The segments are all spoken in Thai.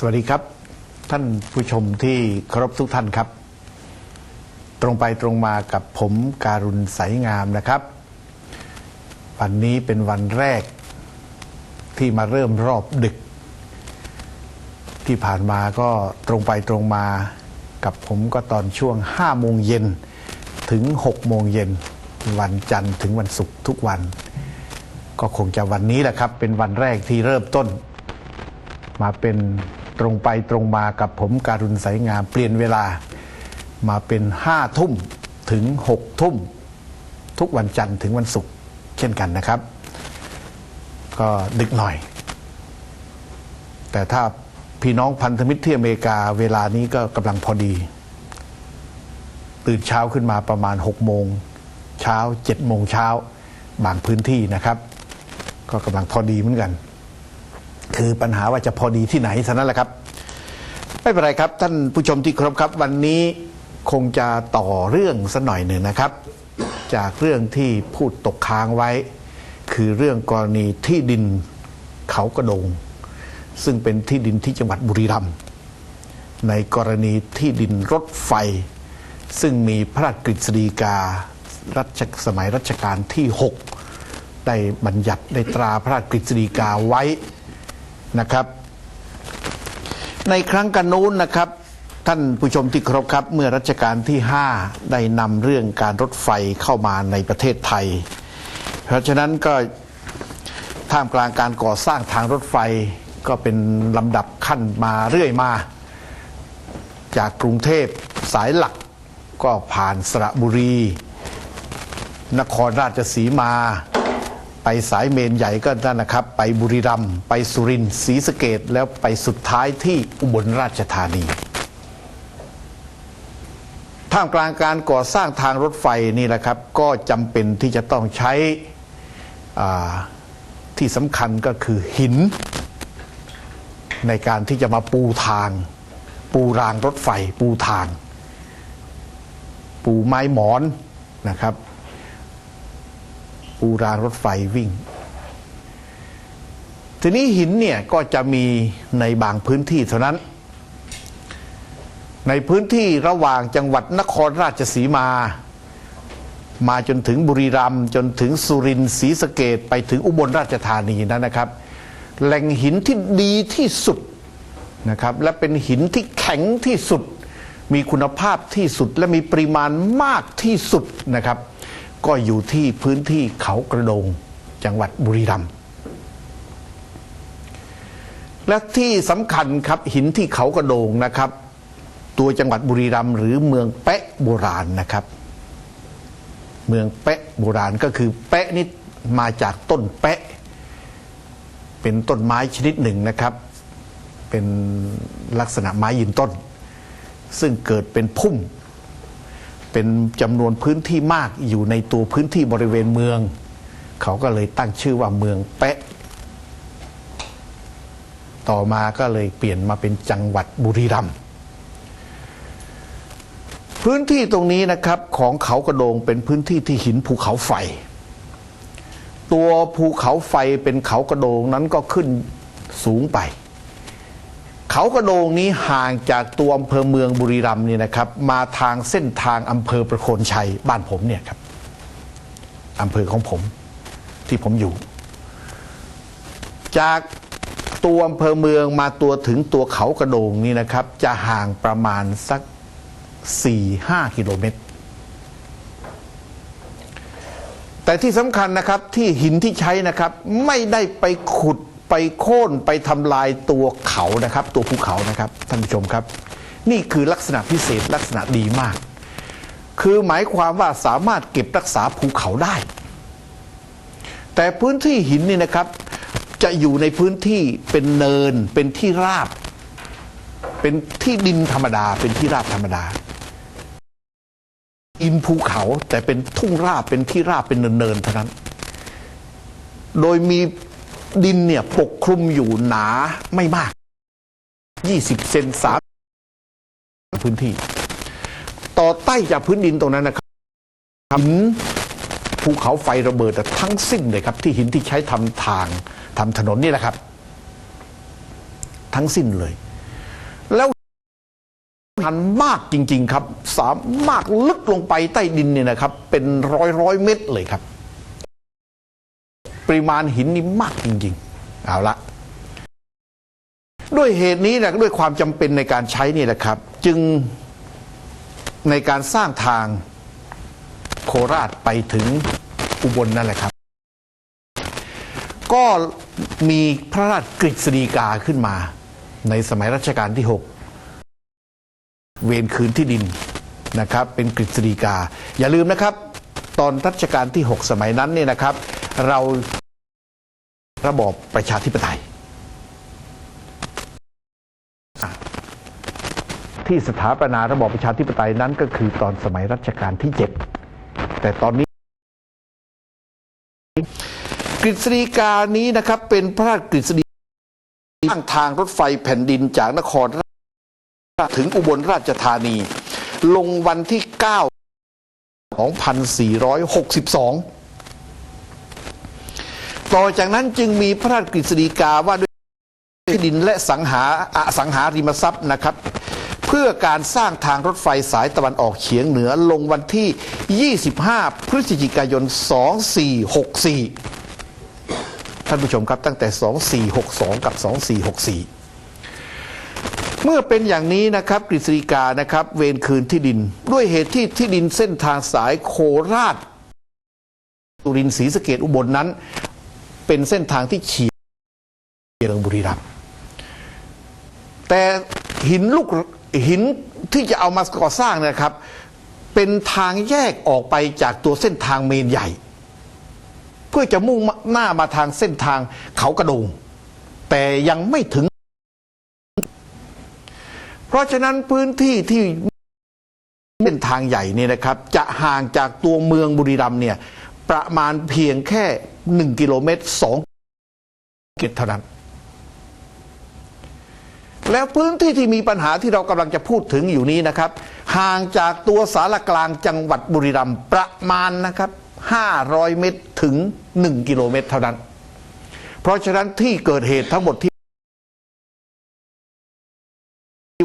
สวัสดีครับ ท่านผู้ชมที่เคารพทุกท่านครับ ตรงไปตรงมากับผมการุณใสงามนะครับ วันนี้เป็นวันแรกที่มาเริ่มรอบดึก ที่ผ่านมาก็ตรงไปตรงมากับผมก็ตอนช่วง5โมงเย็นถึง6โมงเย็นวันจันทร์ถึงวันศุกร์ทุกวัน ก็คงจะวันนี้แหละครับ เป็นวันแรกที่เริ่มต้นมาเป็น ตรงไปตรงมากับผมการุณใสงามเปลี่ยนเวลามาเป็นห้าทุ่มถึงหกทุ่ม ทุกวันจันทร์ถึงวันศุกร์เช่นกันนะครับ ก็ดึกหน่อย แต่ถ้าพี่น้องพันธมิตรที่อเมริกาเวลานี้ก็กำลังพอดี ตื่นเช้าขึ้นมาประมาณ6โมงเช้า7โมงเช้าบางพื้นที่นะครับ ก็กำลังพอดีเหมือนกัน คือปัญหาว่าจะพอดีที่ไหนเท่านั้นแหละครับ ไม่เป็นไรครับ ท่านผู้ชมที่เคารพครับ วันนี้คงจะต่อเรื่องสักหน่อยหนึ่งนะครับ จากเรื่องที่พูดตกค้างไว้ คือเรื่องกรณีที่ดินเขากระโดง ซึ่งเป็นที่ดินที่จังหวัดบุรีรัมย์ในกรณีที่ดินรถไฟ ซึ่งมีพระราชกฤษฎีการัชสมัยรัชกาลที่ 6 ได้บัญญัติได้ตราพระราชกฤษฎีกาไว้ นะครับ ในครั้งกันนู้นนะครับ ท่านผู้ชมที่เคารพครับ เมื่อรัชกาลที่ 5 ได้นำเรื่องการรถไฟเข้ามาในประเทศไทย เพราะฉะนั้นก็ท่ามกลางการก่อสร้างทางรถไฟก็เป็นลำดับขั้นมาเรื่อยมา จากกรุงเทพสายหลักก็ผ่านสระบุรี นครราชสีมา ไปสายเมนใหญ่ก็นั่นนะครับ ไปบุรีรัมย์ไปสุรินทร์ศรีสะเกดแล้วไปสุดท้ายที่อุบลราชธานีท่ามกลางการก่อสร้างทางรถไฟนี่แหละครับ ก็จำเป็นที่จะต้องใช้ที่สำคัญก็คือหิน ในการที่จะมาปูทาง ปูรางรถไฟ ปูทาง ปูไม้หมอนนะครับ ปูรางรถไฟวิ่ง ทีนี้หินเนี่ยก็จะมีในบางพื้นที่เท่านั้น ในพื้นที่ระหว่างจังหวัดนครราชสีมา มาจนถึงบุรีรัมย์จนถึงสุรินทร์ศรีสะเกดไปถึงอุบลราชธานีนั้นนะครับ แหล่งหินที่ดีที่สุดนะครับและเป็นหินที่แข็งที่สุด มีคุณภาพที่สุดและมีปริมาณมากที่สุดนะครับ ก็อยู่ที่พื้นที่เขากระโดงจังหวัดบุรีรัมย์และที่สำคัญครับหินที่เขากระโดงนะครับ ตัวจังหวัดบุรีรัมย์หรือเมืองแปะโบราณนะครับ เมืองแปะโบราณก็คือแปะนี่มาจากต้นแปะ เป็นต้นไม้ชนิดหนึ่งนะครับ เป็นลักษณะไม้ยืนต้น ซึ่งเกิดเป็นพุ่ม เป็นจำนวนพื้นที่มากอยู่ในตัวพื้นที่บริเวณเมือง เขาก็เลยตั้งชื่อว่าเมืองแปะ ต่อมาก็เลยเปลี่ยนมาเป็นจังหวัดบุรีรัมย์พื้นที่ตรงนี้นะครับของเขากระโดงเป็นพื้นที่ที่หินภูเขาไฟ ตัวภูเขาไฟเป็นเขากระโดงนั้นก็ขึ้นสูงไป เขากระโดงนี้ห่างจากตัวอำเภอเมืองบุรีรัมย์นี่นะครับ มาทางเส้นทางอำเภอประโคนชัยบ้านผมเนี่ยครับอำเภอของผมที่ผมอยู่ จากตัวอำเภอเมืองมาตัวถึงตัวเขากระโดงนี่นะครับ จะห่างประมาณสัก 4-5 กิโลเมตร แต่ที่สำคัญนะครับที่หินที่ใช้นะครับ ไม่ได้ไปขุด ไปโค่นไปทำลายตัวเขานะครับ ตัวภูเขานะครับท่านผู้ชมครับ นี่คือลักษณะพิเศษลักษณะดีมาก คือหมายความว่าสามารถเก็บรักษาภูเขาได้ แต่พื้นที่หินนี่นะครับ จะอยู่ในพื้นที่เป็นเนินเป็นที่ราบ เป็นที่ดินธรรมดา เป็นที่ราบธรรมดา อินภูเขาแต่เป็นทุ่งราบเป็นที่ราบเป็นเนินๆเท่านั้น โดยมี ดินเนี่ยปกคลุมอยู่หนาไม่มาก 20 เซนสามพื้นที่ ต่อใต้จากพื้นดินตรงนั้นนะครับหินภูเขาไฟระเบิดทั้งสิ้นเลยครับ ที่หินที่ใช้ทำทางทำถนนนี่แหละครับ ทั้งสิ้นเลย แล้วหันมากจริง ๆ ครับ สามารถลึกลงไปใต้ดินเนี่ยนะครับ เป็นร้อยร้อยเมตรเลยครับ ปริมาณหินนี่มากจริงๆ เอาละ ด้วยเหตุนี้นะด้วยความจำเป็นในการใช้นี่แหละครับ จึงในการสร้างทางโคราชไปถึงอุบลนั่นแหละครับ ก็มีพระราชกฤษฎีกาขึ้นมา ในสมัยรัชกาลที่ 6 เวรคืนที่ดินนะครับ เป็นกฤษฎีกา อย่าลืมนะครับ ตอนรัชกาลที่ 6 สมัยนั้นเนี่ยนะครับ เรา ระบอบประชาธิปไตย ที่สถาปนาระบอบประชาธิปไตยนั้นก็คือตอนสมัยรัชกาลที่7แต่ตอนนี้กฤษฎีกานี้นะครับ เป็นพระราชกฤษฎีสร้างทางรถไฟแผ่นดินจากนครราชถึงอุบลราชธานี ลงวันที่9 2462 ต่อจากนั้นจึงมีพระราชกฤษฎีกาว่าด้วยที่ดินและสังหาอสังหาริมทรัพย์นะครับ เพื่อการสร้างทางรถไฟสายตะวันออกเฉียงเหนือลงวันที่ 25 พฤศจิกายน 2464 ท่านผู้ชมครับตั้งแต่ 2462 กับ 2464 เมื่อเป็นอย่างนี้นะครับกฤษฎีกานะครับ เวรคืนที่ดิน ด้วยเหตุที่ที่ดินเส้นทางสายโคราชสุรินทร์ศรีสะเกดอุบลนนั้น เป็นเส้นทางที่เฉียงเมืองบุรีรัมย์แต่หินลูกหินที่จะเอามาก่อสร้างนะครับ เป็นทางแยกออกไปจากตัวเส้นทางเมนใหญ่ เพื่อจะมุ่งหน้ามาทางเส้นทางเขากระโดง แต่ยังไม่ถึง เพราะฉะนั้นพื้นที่ที่เป็นทางใหญ่เนี่ยนะครับ จะห่างจากตัวเมืองบุรีรัมย์เนี่ย ประมาณเพียงแค่หนึ่งกิโลเมตรสองกิโลเท่านั้น แล้วพื้นที่ที่มีปัญหาที่เรากำลังจะพูดถึงอยู่นี้นะครับ ห่างจากตัวสารกลางจังหวัดบุรีรัมย์ประมาณนะครับ 500 เมตรถึง 1 กิโลเมตรเท่านั้น เพราะฉะนั้นที่เกิดเหตุทั้งหมดที่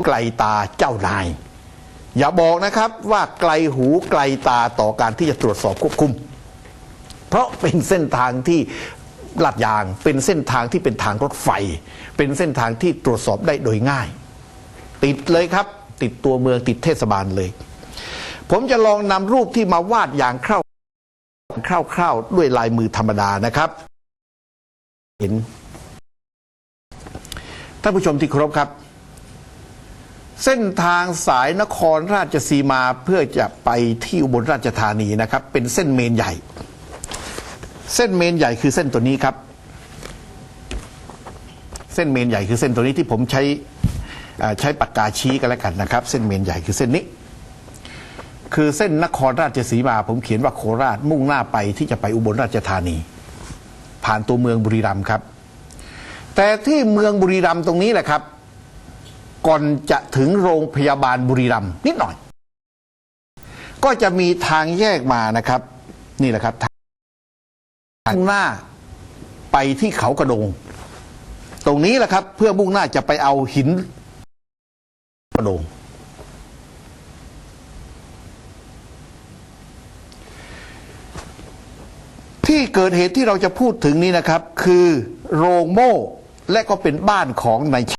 ไกลตาเจ้านาย อย่าบอกนะครับว่าไกลหูไกลตาต่อการที่จะตรวจสอบควบคุม เพราะเป็นเส้นทางที่ลาดยาง เป็นเส้นทางที่เป็นทางรถไฟ เป็นเส้นทางที่ตรวจสอบได้โดยง่าย ติดเลยครับ ติดตัวเมืองติดเทศบาลเลย ผมจะลองนำรูปที่มาวาดอย่างคร่าวคร่าวๆด้วยลายมือธรรมดานะครับ เห็นท่านผู้ชมที่เคารพครับ เส้นทางสายนครราชสีมาเพื่อจะไปที่อุบลราชธานีนะครับ เป็นเส้นเมนใหญ่ เส้นเมนใหญ่คือเส้นตัวนี้ครับ เส้นเมนใหญ่คือเส้นตัวนี้ที่ผมใช้ใช้ปากกาชี้กันแล้วกันนะครับ เส้นเมนใหญ่คือเส้นนี้ คือเส้นนครราชสีมา ผมเขียนว่าโคราชมุ่งหน้าไปที่จะไปอุบลราชธานี ผ่านตัวเมืองบุรีรัมย์ครับ แต่ที่เมืองบุรีรัมย์ตรงนี้แหละครับ ก่อนจะถึงโรงพยาบาลบุรีรัมย์นิดหน่อย ก็จะมีทางแยกมานะครับ นี่แหละครับ ทางหน้าไปที่เขากระโดง ตรงนี้แหละครับ เพื่อมุ่งหน้าจะไปเอาหินกระโดง ที่เกิดเหตุที่เราจะพูดถึงนี้นะครับ คือโรงโม่และก็เป็นบ้านของนาย